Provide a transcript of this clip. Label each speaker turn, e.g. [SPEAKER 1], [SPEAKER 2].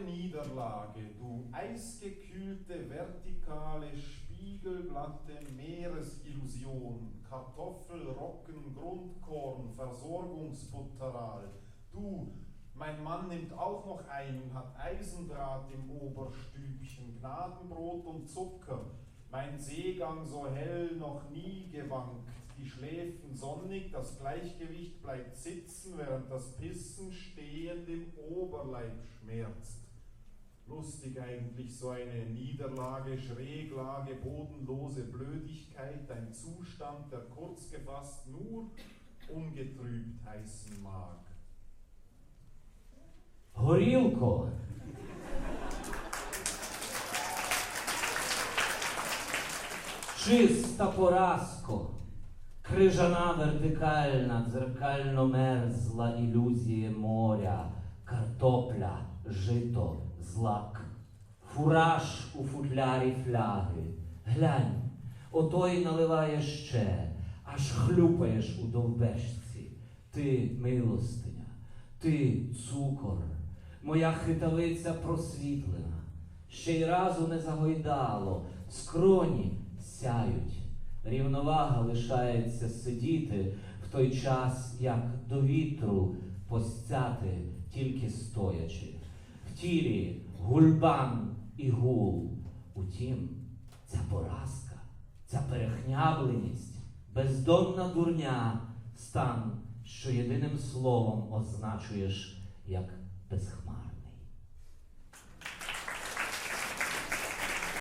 [SPEAKER 1] Niederlage, du eisgekühlte vertikale spiegelglatte Meeresillusion, Kartoffel, Rocken, Grundkorn, Versorgungsfutteral. Du, mein Mann nimmt auch noch ein und hat Eisendraht im Oberstübchen, Gnadenbrot und Zucker. Mein Seegang so hell noch nie gewankt, die Schläfen sonnig, das Gleichgewicht bleibt sitzen, während das Pissen stehend im Oberleib schmerzt. Lustig eigentlich so eine Niederlage, Schräglage, bodenlose Blödigkeit, ein Zustand, der kurz gefasst nur ungetrübt heißen mag.
[SPEAKER 2] Горілко. Чиста поразко, крижана вертикальна, дзеркально мерзла ілюзія моря, картопля, Жито, злак, фураж у футлярі фляги. Глянь, отой наливає ще, аж хлюпаєш у довбешці. Ти милостиня, ти цукор, моя хитавиця просвітлена, ще й разу не загойдало, скроні сяють. Рівновага лишається сидіти в той час, як до вітру постяти тільки стоячи. Тілі гульбан і гул. Утім, ця поразка, ця перехнябленість, бездонна дурня, стан, що єдиним словом означуєш як безхмар.